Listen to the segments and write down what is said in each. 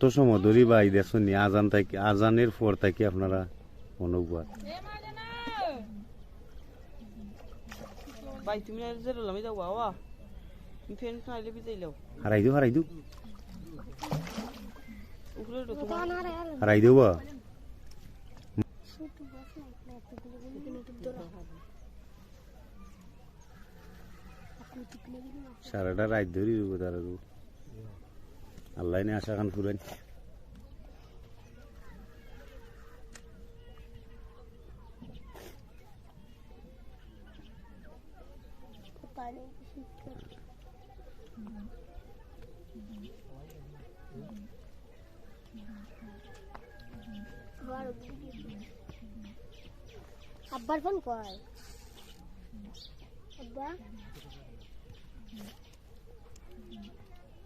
তো সময় ধরি বা এই দেখুন আজান থাকি আজানের পর থাকি আপনারা অনুবাদ ভাই তুমি আর যে রলামি যাও বাবা। ফেন খাইলে বিজাই লাও। হারাই দিও হারাই দিও। হারাই দিও বা সারাটা রাত ধরি রুবো তারা রু আল্লাহ নে আশা খান ফুরান আব্বার ফোন কয় আব্বা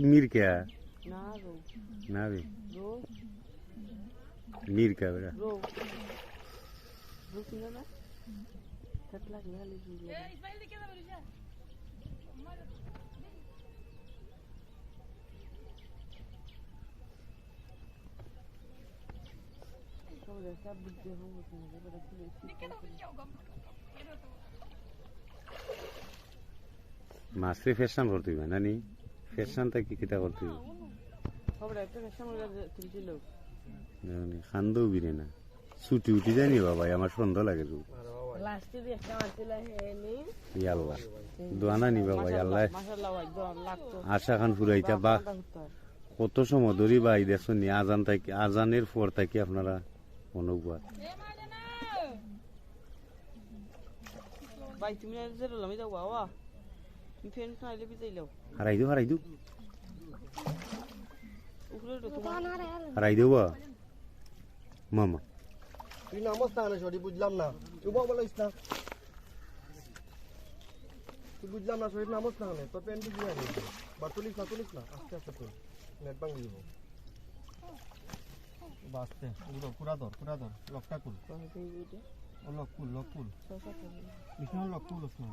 मीर क्या है? ना रो। ना भी? रो। मीर क्या बेटा? रो। रो ना। इस्माइल ना मास्टर फ़ैशन कर है ना नहीं? খবর একটা সামনে তুলছিল। খান্দও বিরে না। ছুটি উঠি জানি বাবা আমার সন্দেহ লাগে তো ইয়াল্লা দোয়ানা নি বাবা ইয়াল্লা আশা খান ফুরাইতা বা কত সময় ধরি বা এই দেখুন নি আজান থাকি আজানের পর থাকি আপনারা অনুবাদ ভাই তুমি যাও বাবা। হারাই দিও হারাই দিও। হারাই দিও। বা। মামা তুই নামস না বুঝলাম না। তুই বলিস না তুই বুঝলাম না শরীর নামস না তোর প্যান্ট বুঝলি না বা তুলিস না তুলিস না। আস্তে আস্তে তুল নেট বাং দিব। বাস্তে পুরো পুরা ধর পুরা ধর। লকটা কুল। ও লক কুল লক কুল। বিষ্ণু লক কুল ওসমান